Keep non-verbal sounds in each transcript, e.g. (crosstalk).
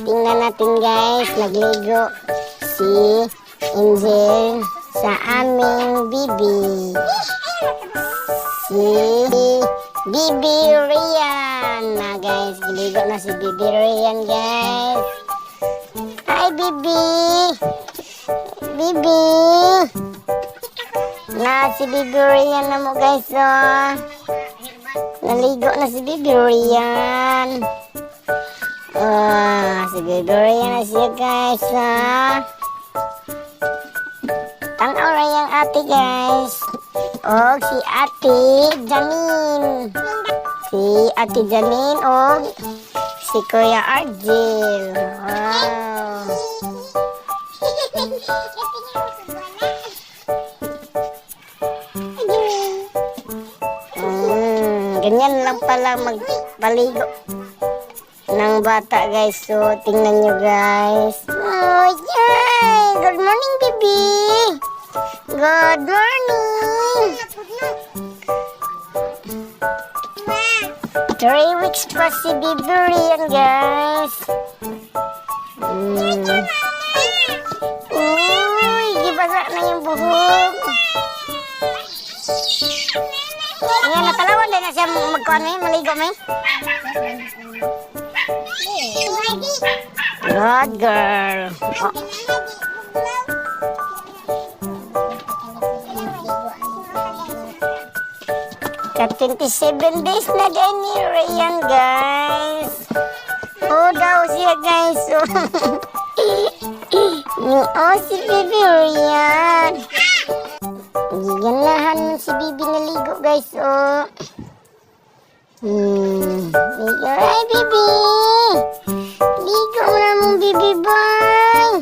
tingnan natin guys, nagligo si Angel sa aming bibi. Si Bibi Rian na guys, giligo na si Bibi Rian guys. Hi Bibi! Bibi! Na si Bibi Rian na mo guys oh. Naligo na si Rian. Ah, si Rian na siya guys ah. Tanaw na yung ate guys. O si ate Janine. Si ate Janine o si Kuya Argel. Wow. (laughs) ganyan lang pala magpaligo ng bata guys. So, tingnan nyo guys. Oh, yay! Good morning, baby! Good morning! Three weeks pa si Bibi Rian, guys. Mm. Uy, gibasa na yung buhok. Ayan, natalawan din na siya magkuhan may, maligo may. Good girl. Oh. Ka 27 days na din ni Ryan, guys. Oh, daw siya, guys. (laughs) Oh, oh si Bibi Ryan. Giganahan mo si Bibi naligo, guys. Oh. Hmm. Ligo. Ay, Bibi. Ligo na mong Bibi, bye.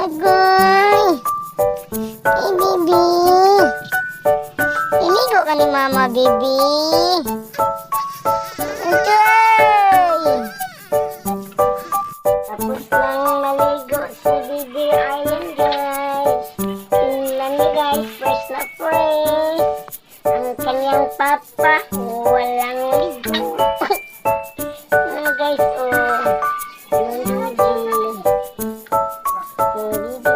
Agoy. Ay, Bibi. Iligo ka ni Mama, Bibi. Oh.